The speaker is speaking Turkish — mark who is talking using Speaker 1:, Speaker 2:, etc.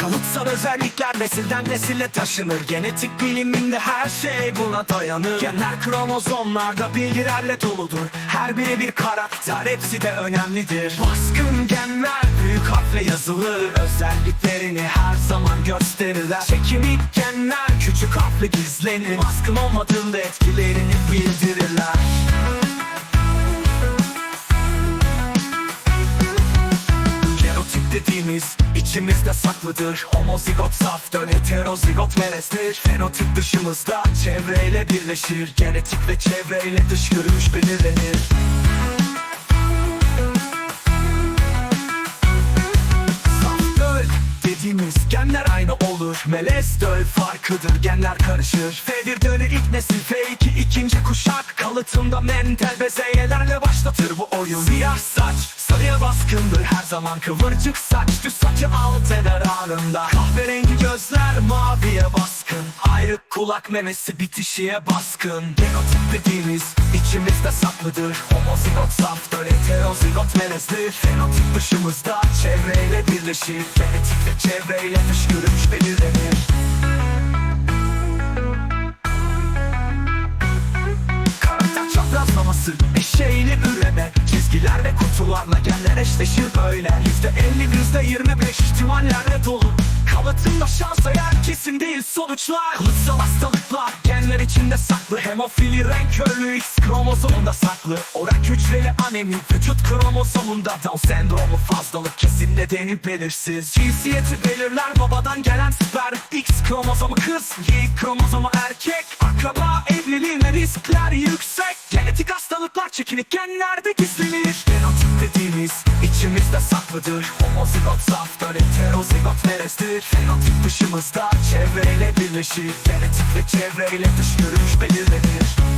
Speaker 1: Kalıtsal özellikler nesilden nesile taşınır. Genetik biliminde her şey buna dayanır. Genler kromozomlarda bilgilerle doludur. Her biri bir karakter hepsi de önemlidir. Baskın genler büyük harfle yazılır. Özelliklerini her zaman gösterirler. Çekimik genler küçük harfle gizlenir. Baskın olmadığında etkilerini bildirirler içimizde saklıdır. Homozigot saftır, heterozigot melezdir. Fenotip dışımızda çevreyle birleşir. Genetik ve çevreyle dış görünüş belirlenir. Saf dediğimiz genler aynı olur. Melez döl farkıdır genler karışır. F1 dölü ilk nesil F2 ikinci kuşak. Kalıtımda mental bezeyelerle başlatır bu oyun. Siyah saç sarıya baskındır her zaman Kıvırcık saç düz saçı alt eder anında. Kahverengi gözler maviye baskın Ayrık kulak memesi bitişiye baskın. Genotip dediğimiz içimizde saklıdır Homozigot saftır heterozigot melezdir Fenotip dışımızda çevreyle birleşir ve çevreyle dış görünüş belirlenir Karakter çaprazlaması eşeğli üreme Çizgiler kutularla genler eşleşir böyle. Yüzde elli yüzde yirmi beş ihtimallerle dolu. Kalıtımda şans eğer kesin değil sonuçlar. Kılıtsal hastalıklar genler içinde saklı. Hemofili renk körlüğü X kromozomunda saklı. Orak hücreli anemi vücut kromozomunda. Down sendromu fazlalık kesin nedeni belirsiz. Cinsiyeti belirler babadan gelen sperm. X kromozomu kız, Y kromozomu erkek. Akraba evliliğine riskler yüksek. Genetik hastalıklar çekinik genlerde gizlenir. Genotip dediğimiz içimizde saklıdır. Homozigot saftır, heterozigot melezdir Fenotip dışımızda çevreyle birleşir. Genetik ve çevreyle dış görünüş belirlenir